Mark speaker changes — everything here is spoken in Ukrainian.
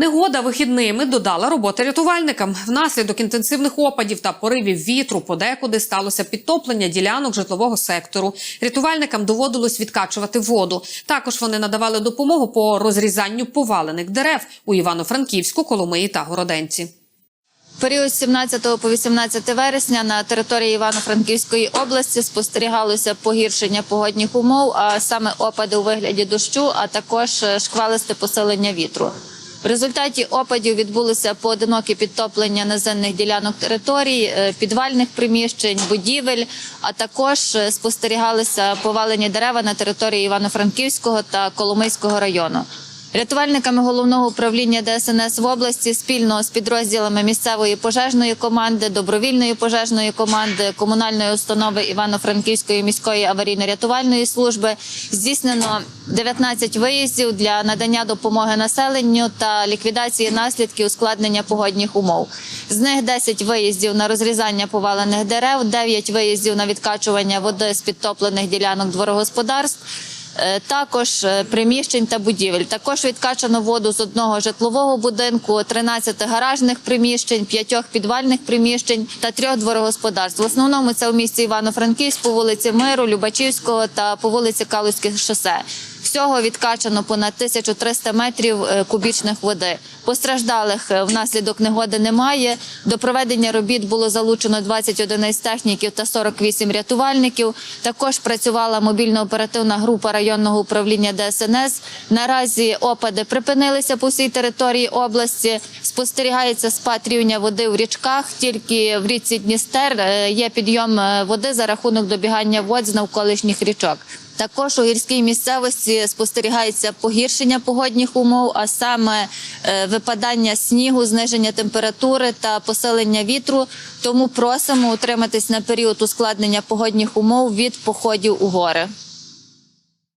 Speaker 1: Негода вихідними додала роботи рятувальникам. Внаслідок інтенсивних опадів та поривів вітру подекуди сталося підтоплення ділянок житлового сектору. Рятувальникам доводилось відкачувати воду. Також вони надавали допомогу по розрізанню повалених дерев у Івано-Франківську, Коломиї та Городенці.
Speaker 2: Період з 17 по 18 вересня на території Івано-Франківської області спостерігалося погіршення погодних умов, а саме опади у вигляді дощу, а також е, шквалисте посилення вітру. В результаті опадів відбулися поодинокі підтоплення наземних ділянок територій, е, підвальних приміщень, будівель, а також е, спостерігалися повалені дерева на території Івано-Франківського та Коломийського району. Рятувальниками головного управління ДСНС в області спільно з підрозділами місцевої пожежної команди, добровільної пожежної команди, комунальної установи Івано-Франківської міської аварійно-рятувальної служби здійснено 19 виїздів для надання допомоги населенню та ліквідації наслідків ускладнення погодних умов. З них 10 виїздів на розрізання повалених дерев, 9 виїздів на відкачування води з підтоплених ділянок дворогосподарств. Е, Також е, приміщень та будівель. Також відкачано воду з одного житлового будинку, 13 гаражних приміщень, 5 підвальних приміщень та трьох дворогосподарств. В основному це у місті Івано-Франківськ, по вулиці Миру, Любачівського та по вулиці Калузьких шосе. Всього відкачано понад 1300 метрів е, кубічних води. Постраждалих е, внаслідок негоди немає. До проведення робіт було залучено 20 одиниць техніків та 48 рятувальників. Також працювала мобільно-оперативна група районного управління ДСНС. Наразі опади припинилися по всій території області. Спостерігається спад рівня води в річках. Тільки в річці Дністер е, є підйом води за рахунок добігання вод з навколишніх річок. Також у гірській місцевості спостерігається погіршення погодних умов, а саме е, випадання снігу, зниження температури та посилення вітру. Тому просимо утриматись на період ускладнення погодних умов від походів у гори.